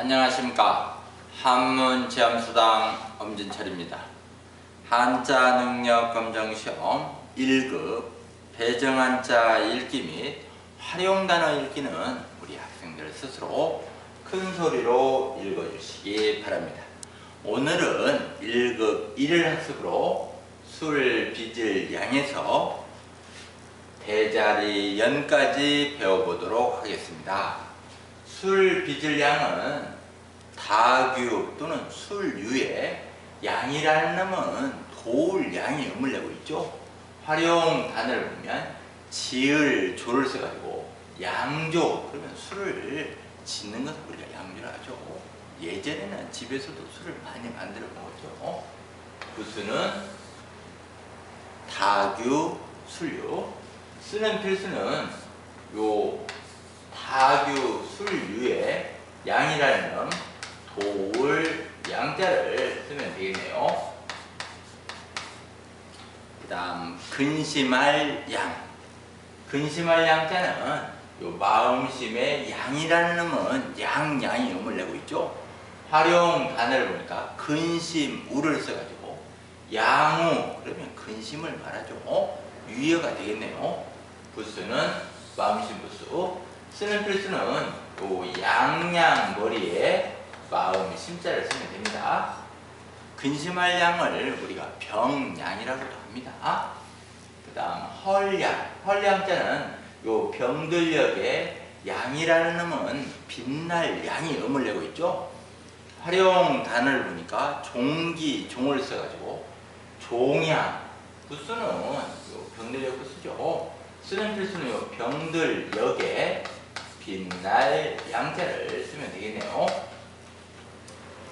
안녕하십니까. 한문체험수당 엄진철입니다. 한자 능력 검정시험 1급 배정한자 읽기 및 활용단어 읽기는 우리 학생들 스스로 큰 소리로 읽어주시기 바랍니다. 오늘은 1급 1일 학습으로 술, 빚을 양에서 대자리 연까지 배워보도록 하겠습니다. 술, 빚을 양은 다규 또는 술유에 양이라는 놈은 도울 양이 음을 내고 있죠. 활용 단어를 보면 지을 조를 써가지고 양조 그러면 술을 짓는 것을 우리가 양조를 하죠. 예전에는 집에서도 술을 많이 만들어 먹었죠. 부수는 다규, 술유 쓰는 필수는 요 다규, 술유에 양이라는 놈 도울, 양자를 쓰면 되겠네요. 그 다음 근심할 양 근심할 양자는 요 마음심의 양이라는 놈은 양, 양이 음을 내고 있죠. 활용 단어를 보니까 근심, 우를 써가지고 양우 그러면 근심을 말하죠. 어? 유효가 되겠네요. 부수는 마음심 부수 쓰는 필수는 요 양양 머리에 마음 심자를 쓰면 됩니다. 근심할 양을 우리가 병양이라고도 합니다. 그 다음 헐양 헐양자는 요 병들력에 양이라는 놈은 빛날 양이 음을 내고 있죠. 활용 단어를 보니까 종기 종을 써가지고 종양 부수는 요 병들력 부수죠. 쓰는 필수는 요 병들력에 빛날 양자를 쓰면 되겠네요.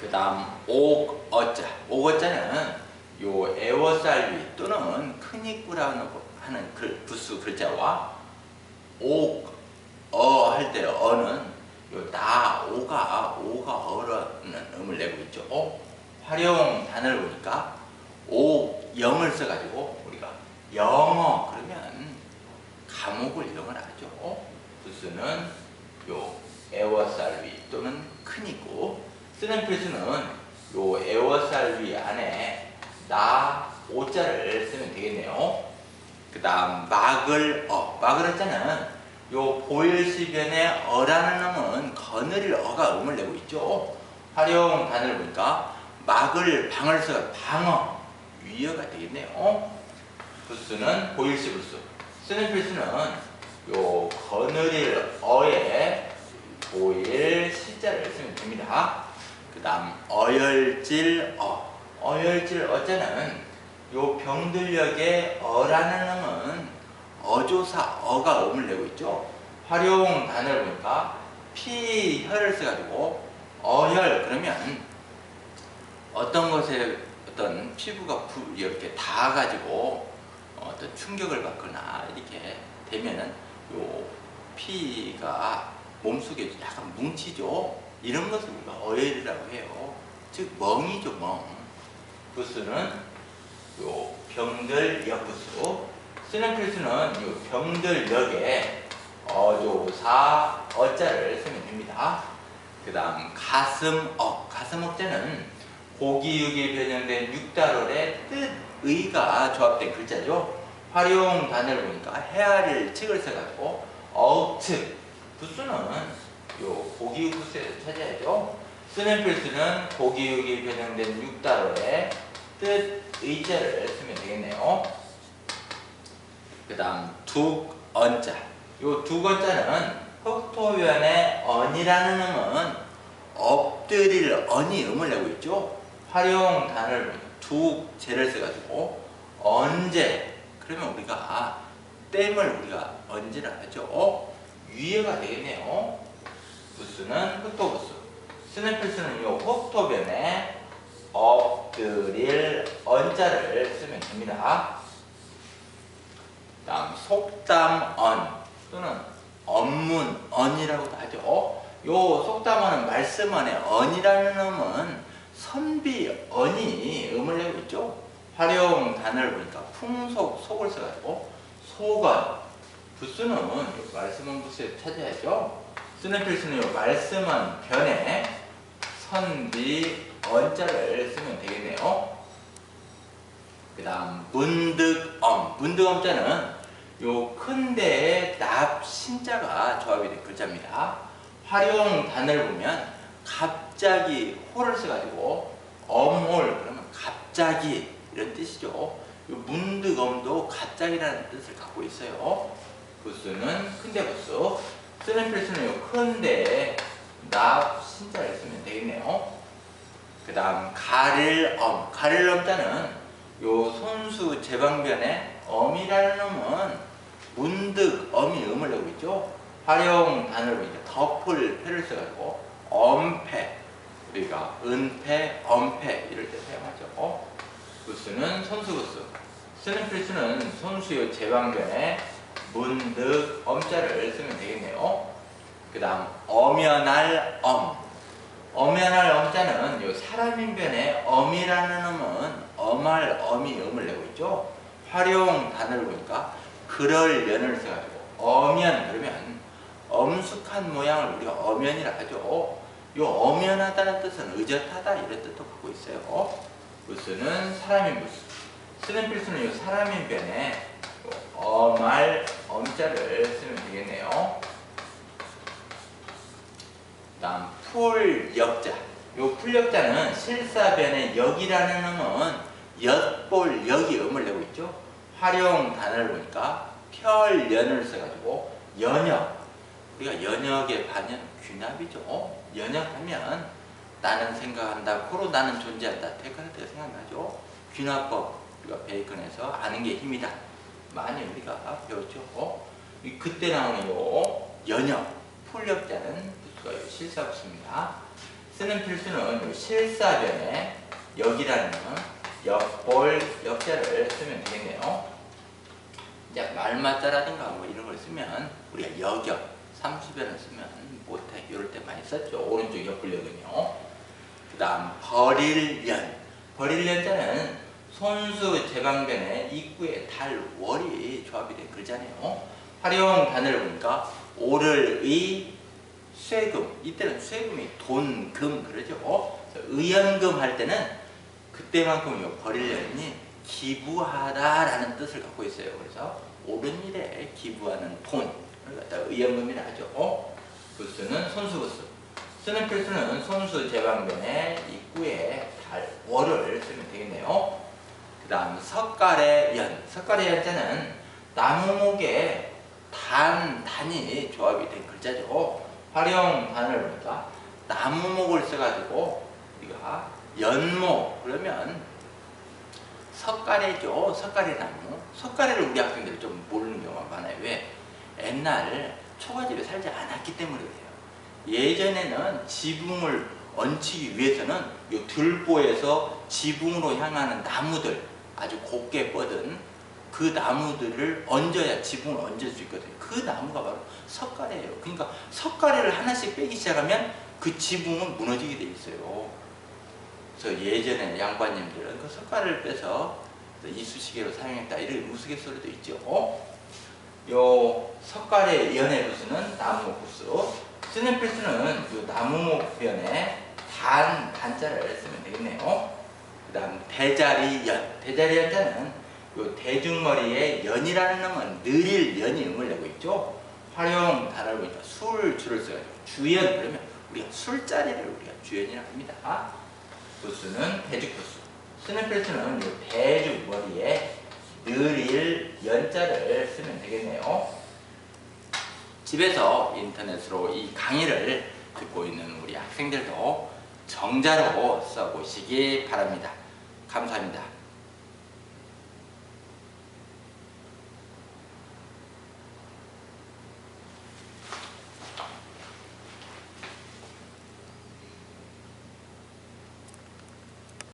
그 다음 옥어자 옥어자는 요 애워살위 또는 큰입구라는 하는 글, 부수 글자와 옥어 할 때 어는 요나 오가 오가 어라는 음을 내고 있죠. 어? 활용 단어를 보니까 옥 영을 써가지고 우리가 영어 그러면 감옥을 영을 하죠. 부수는 요 애워살위 또는 큰입 필수는 요 애워살 위 안에 나 오자를 쓰면 되겠네요. 그 다음 막을 어 막을 어자는 요 보일시변의 어라는 놈은 거느릴 어가 음을 내고 있죠. 활용 단어를 보니까 막을 방을 써 방어 위어가 되겠네요. 부수는 보일시 부수 쓰는 필수는 요 거느릴 어에 보일 시자를 쓰면 됩니다. 그 다음 어열질 어. 어열질 어자는 요 병들력의 어라는 놈은 어조사 어가 음을 내고 있죠. 활용 단어를 보니까 피혈을 써가지고 어혈 그러면 어떤 것에 어떤 피부가 부, 이렇게 닿아가지고 어떤 충격을 받거나 이렇게 되면은 요 피가 몸속에 약간 뭉치죠 이런 것을 우리가 어혈이라고 해요. 즉 멍이죠 멍. 부수는 요 병들 역 부수 쓰는 필수는 요 병들 역에 어조사 어자를 쓰면 됩니다. 그 다음 가슴억 가슴억자는 고기육이 변형된 육달월의 뜻의가 조합된 글자죠. 활용 단어를 보니까 헤아릴 측을 써가지고 어측 부수는 요 고기육 부스에서 찾아야죠. 쓰는 필수는 고기육이 변형된 육달어의 뜻 의자를 쓰면 되겠네요. 그 다음 둑언자 요 둑언자는 흑토변의 언이라는 음은 엎드릴 언이 음을 내고 있죠. 활용 단어를 둑제를 써가지고 언제 그러면 우리가 땜을 우리가 언제를 하죠. 어? 위에가 되겠네요. 부수는 흑토부수 쓰는 필수는 요 흑토변에 엎드릴 언자를 쓰면 됩니다. 다음 속담언 또는 언문 언이라고도 하죠. 요 속담언은 말씀언의 언이라는 음은 선비언이 음을 내고 있죠. 활용 단어를 보니까 풍속 속을 써가지고 속언 부수는 말씀언 부수에 찾아야죠. 쓰는 필수는 요 말씀은 변에 선비 언자를 쓰면 되겠네요. 그 다음 문득엄 문득엄자는 요 큰데에 납 신자가 조합이 된 글자입니다. 활용 단어를 보면 갑자기 호를 써가지고 엄홀 그러면 갑자기 이런 뜻이죠. 요 문득엄도 갑자기라는 뜻을 갖고 있어요. 부수는 큰데 부수 쓰는 필수는 요 큰데에 납 신자를 쓰면 되겠네요. 그 다음 가를엄 가를엄자는 요 손수 제방변에 엄이라는 음은 문득 엄이 음을 내고 있죠. 활용 단어로 이제 덮을 패를 써가지고 엄패 우리가 은패, 엄패 이럴 때 사용하죠. 구수는 손수구수 쓰는 필수는 손수요 제방변에 문득 엄자를 쓰면 되겠네요. 그 다음 엄연할 엄 엄연할 엄자는 요 사람인변에 엄이라는 음은 엄할 엄이 음을 내고 있죠. 활용 단어를 보니까 그럴 연을 써가지고 엄연 그러면 엄숙한 모양을 우리가 엄연이라 하죠. 요 엄연하다는 뜻은 의젓하다 이런 뜻도 갖고 있어요. 부수는 사람인 부수. 쓰는 필수는 요 사람인 변에 요 엄할 엄자를 쓰면 되겠네요. 다음 풀역자. 요 풀역자는 실사변의 역이라는 음은 엿볼 역이 음을 내고 있죠. 활용 단어를 보니까 펼연을 써가지고 연역. 우리가 연역의 반연 귀납이죠. 연역하면 나는 생각한다, 코로 나는 존재한다. 데카르트가 생각나죠. 귀납법 우리가 베이컨에서 아는 게 힘이다. 많이 우리가 배웠죠. 이 그때 나오는 요 연역 풀역자는 부수가 실사 없습니다. 쓰는 필수는 요 실사변에 역이라는 역볼 역자를 쓰면 되겠네요. 이제 말맞자라든가 뭐 이런 걸 쓰면 우리가 역역 삼수변을 쓰면 못해 이럴 때 많이 썼죠. 오른쪽 역불역은요. 그 다음 버릴연 버릴연자는 손수 제방변에 입구에 달 월이 조합이 된 글자네요. 활용 단어를 보니까 오를의 쇠금 이때는 쇠금이 돈, 금 그러죠. 의연금 할 때는 그때만큼 요 버릴연이 기부하다라는 뜻을 갖고 있어요. 그래서 옳은 일에 기부하는 돈 그걸 갖다 의연금이라 하죠. 부수는 손수부수 쓰는 필수는 손수 제방변에 입구에 달 월을 쓰면 되겠네요. 그 다음 석가래 연 석가래 연자는 나무목에 단, 단이 조합이 된 글자죠. 활용 단어를 보니까 나무목을 써가지고 우리가 연목 그러면 석가래죠. 석가래 나무. 석가래를 우리 학생들이 좀 모르는 경우가 많아요. 왜? 옛날 초가집에 살지 않았기 때문에 그래요. 예전에는 지붕을 얹히기 위해서는 요 들보에서 지붕으로 향하는 나무들 아주 곱게 뻗은 그 나무들을 얹어야 지붕을 얹을 수 있거든요. 그 나무가 바로 석가래예요. 그러니까 석가래를 하나씩 빼기 시작하면 그 지붕은 무너지게 돼 있어요. 그래서 예전에 양반님들은 그 석가래를 빼서 이쑤시개로 사용했다 이런 우스갯소리도 있죠. 요 석가래 연의 부수는 나무 부수 쓰는 필수는 요 나무목 변에 단 단자를 쓰면 되겠네요. 그 다음 대자리 연 대자리 연자는 요 대중머리에 연이라는 놈은 느릴 연이 음을 내고 있죠. 활용 단어를 보니까 술 줄을 써가지고 주연 그러면 우리가 술자리를 우리가 주연이라 합니다. 부수는 대죽부수 쓰는 필수는 요 대죽머리에 느릴 연자를 쓰면 되겠네요. 집에서 인터넷으로 이 강의를 듣고 있는 우리 학생들도 정자로 써보시기 바랍니다. 감사합니다.